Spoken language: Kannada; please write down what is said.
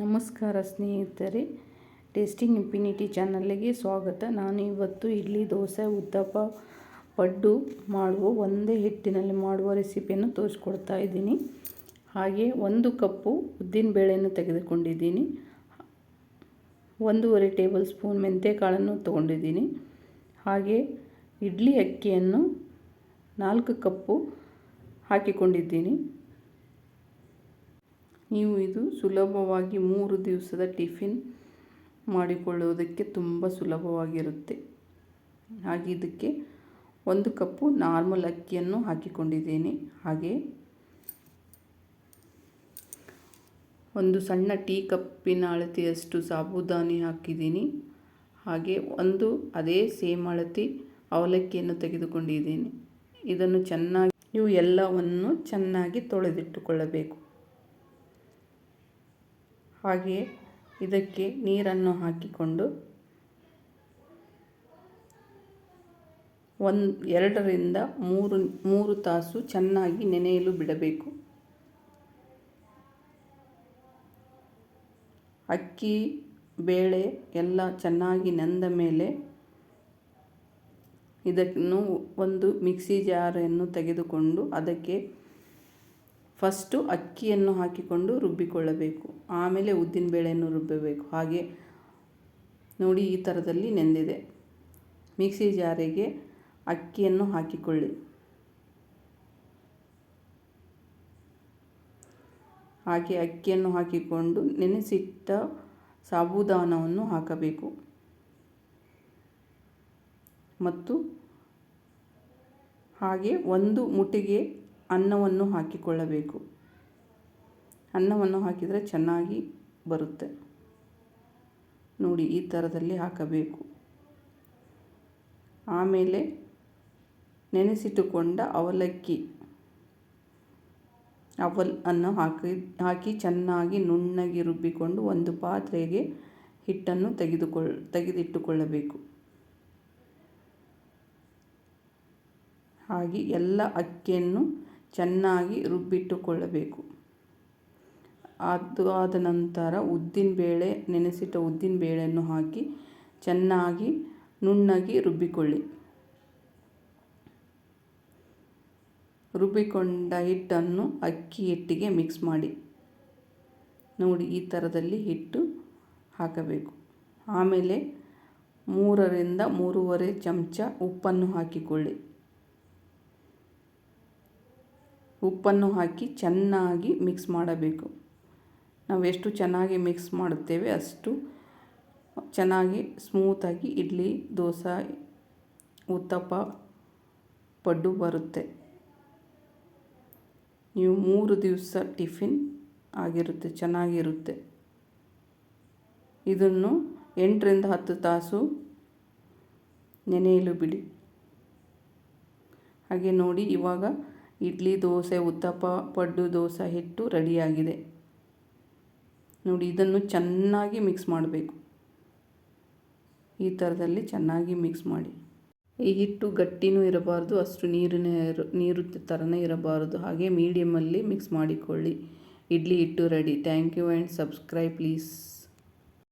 ನಮಸ್ಕಾರ ಸ್ನೇಹಿತರೆ, ಟೇಸ್ಟಿಂಗ್ ಇಂಪಿನಿಟಿ ಚಾನಲ್ಗೆ ಸ್ವಾಗತ. ನಾನು ಇವತ್ತು ಇಡ್ಲಿ, ದೋಸೆ ಉದ್ದಪ್ಪ ಪಡ್ಡು ಮಾಡುವ, ಒಂದೇ ಹಿಟ್ಟಿನಲ್ಲಿ ಮಾಡುವ ರೆಸಿಪಿಯನ್ನು ತೋರಿಸ್ಕೊಡ್ತಾ ಇದ್ದೀನಿ. ಹಾಗೆ ಒಂದು ಕಪ್ಪು ಉದ್ದಿನಬೇಳೆಯನ್ನು ತೆಗೆದುಕೊಂಡಿದ್ದೀನಿ. ಒಂದೂವರೆ ಟೇಬಲ್ ಸ್ಪೂನ್ ಮೆಂತ್ಯಕಾಳನ್ನು ತೊಗೊಂಡಿದ್ದೀನಿ. ಹಾಗೆ ಇಡ್ಲಿ ಅಕ್ಕಿಯನ್ನು ನಾಲ್ಕು ಕಪ್ಪು ಹಾಕಿಕೊಂಡಿದ್ದೀನಿ. ನೀವು ಇದು ಸುಲಭವಾಗಿ ಮೂರು ದಿವಸದ ಟಿಫಿನ್ ಮಾಡಿಕೊಳ್ಳುವುದಕ್ಕೆ ತುಂಬ ಸುಲಭವಾಗಿರುತ್ತೆ. ಹಾಗೆ ಇದಕ್ಕೆ ಒಂದು ಕಪ್ಪು ನಾರ್ಮಲ್ ಅಕ್ಕಿಯನ್ನು ಹಾಕಿಕೊಂಡಿದ್ದೇನೆ. ಹಾಗೆ ಒಂದು ಸಣ್ಣ ಟೀ ಕಪ್ಪಿನ ಅಳತೆಯಷ್ಟು ಸಾಬುದಾನಿ ಹಾಕಿದ್ದೀನಿ. ಹಾಗೆ ಒಂದು ಅದೇ ಸೇಮ್ ಅಳತೆ ಅವಲಕ್ಕಿಯನ್ನು ತೆಗೆದುಕೊಂಡಿದ್ದೀನಿ. ಇದನ್ನು ಚೆನ್ನಾಗಿ ಇವು ಎಲ್ಲವನ್ನು ಚೆನ್ನಾಗಿ ತೊಳೆದಿಟ್ಟುಕೊಳ್ಳಬೇಕು. ಹಾಗೆ ಇದಕ್ಕೆ ನೀರನ್ನು ಹಾಕಿಕೊಂಡು ಒಂದು, ಎರಡರಿಂದ ಮೂರು ಮೂರು ತಾಸು ಚೆನ್ನಾಗಿ ನೆನೆಯಲು ಬಿಡಬೇಕು. ಅಕ್ಕಿ, ಬೇಳೆ ಎಲ್ಲ ಚೆನ್ನಾಗಿ ನೆಂದ ಮೇಲೆ ಇದನ್ನು ಒಂದು ಮಿಕ್ಸಿ ಜಾರನ್ನು ತೆಗೆದುಕೊಂಡು ಅದಕ್ಕೆ ಫಸ್ಟು ಅಕ್ಕಿಯನ್ನು ಹಾಕಿಕೊಂಡು ರುಬ್ಬಿಕೊಳ್ಳಬೇಕು. ಆಮೇಲೆ ಉದ್ದಿನಬೇಳೆಯನ್ನು ರುಬ್ಬಬೇಕು. ಹಾಗೆ ನೋಡಿ ಈ ಥರದಲ್ಲಿ ನೆಂದಿದೆ. ಮಿಕ್ಸಿ ಜಾರಿಗೆ ಅಕ್ಕಿಯನ್ನು ಹಾಕಿಕೊಳ್ಳಿ. ಹಾಗೆ ಅಕ್ಕಿಯನ್ನು ಹಾಕಿಕೊಂಡು ನೆನೆಸಿಟ್ಟ ಸಾಬುದಾನವನ್ನು ಹಾಕಬೇಕು. ಮತ್ತು ಹಾಗೆ ಒಂದು ಮುಟ್ಟಿಗೆ ಅನ್ನವನ್ನು ಹಾಕಿಕೊಳ್ಳಬೇಕು. ಅನ್ನವನ್ನು ಹಾಕಿದರೆ ಚೆನ್ನಾಗಿ ಬರುತ್ತೆ. ನೋಡಿ, ಈ ಥರದಲ್ಲಿ ಹಾಕಬೇಕು. ಆಮೇಲೆ ನೆನೆಸಿಟ್ಟುಕೊಂಡ ಅವಲಕ್ಕಿ. ಅವಲ್ ಅನ್ನು ಹಾಕಿ ಹಾಕಿ ಚೆನ್ನಾಗಿ ನುಣ್ಣಗೆ ರುಬ್ಬಿಕೊಂಡು ಒಂದು ಪಾತ್ರೆಗೆ ಹಿಟ್ಟನ್ನು ತೆಗೆದುಕೊಳ್, ತೆಗೆದಿಟ್ಟುಕೊಳ್ಳಬೇಕು. ಹಾಗೆ ಎಲ್ಲ ಅಕ್ಕಿಯನ್ನು ಚೆನ್ನಾಗಿ ರುಬ್ಬಿಟ್ಟುಕೊಳ್ಳಬೇಕು. ಅದು ಆದ ನಂತರ ಉದ್ದಿನಬೇಳೆ ನೆನೆಸಿಟ್ಟ ಉದ್ದಿನಬೇಳೆಯನ್ನು ಹಾಕಿ ಚೆನ್ನಾಗಿ ನುಣ್ಣಗೆ ರುಬ್ಬಿಕೊಳ್ಳಿ. ರುಬ್ಬಿಕೊಂಡ ಹಿಟ್ಟನ್ನು ಅಕ್ಕಿ ಹಿಟ್ಟಿಗೆ ಮಿಕ್ಸ್ ಮಾಡಿ. ನೋಡಿ, ಈ ಥರದಲ್ಲಿ ಹಿಟ್ಟು ಹಾಕಬೇಕು. ಆಮೇಲೆ ಮೂರರಿಂದ ಮೂರುವರೆ ಚಮಚ ಉಪ್ಪನ್ನು ಹಾಕಿಕೊಳ್ಳಿ. ಉಪ್ಪನ್ನು ಹಾಕಿ ಚೆನ್ನಾಗಿ ಮಿಕ್ಸ್ ಮಾಡಬೇಕು. ನಾವು ಎಷ್ಟು ಚೆನ್ನಾಗಿ ಮಿಕ್ಸ್ ಮಾಡುತ್ತೇವೆ ಅಷ್ಟು ಚೆನ್ನಾಗಿ ಸ್ಮೂತಾಗಿ ಇಡ್ಲಿ, ದೋಸೆ, ಉತ್ತಪ್ಪ, ಪಡ್ಡು ಬರುತ್ತೆ. ನೀವು ಮೂರು ದಿವಸ ಟಿಫಿನ್ ಆಗಿರುತ್ತೆ, ಚೆನ್ನಾಗಿರುತ್ತೆ. ಇದನ್ನು ಎಂಟರಿಂದ ಹತ್ತು ತಾಸು ನೆನೆಯಲು ಬಿಡಿ. ಹಾಗೆ ನೋಡಿ ಇವಾಗ ಇಡ್ಲಿ, ದೋಸೆ, ಉತ್ತಪ್ಪ, ಪಡ್ಡು, ದೋಸೆ ಹಿಟ್ಟು ರೆಡಿಯಾಗಿದೆ. ನೋಡಿ, ಇದನ್ನು ಚೆನ್ನಾಗಿ ಮಿಕ್ಸ್ ಮಾಡಬೇಕು. ಈ ಥರದಲ್ಲಿ ಚೆನ್ನಾಗಿ ಮಿಕ್ಸ್ ಮಾಡಿ. ಈ ಹಿಟ್ಟು ಗಟ್ಟಿನೂ ಇರಬಾರ್ದು, ಅಷ್ಟು ನೀರಿನ ನೀರು ಥರನೇ ಇರಬಾರದು. ಹಾಗೆ ಮೀಡಿಯಮಲ್ಲಿ ಮಿಕ್ಸ್ ಮಾಡಿಕೊಳ್ಳಿ. ಇಡ್ಲಿ ಹಿಟ್ಟು ready. Thank you and subscribe please.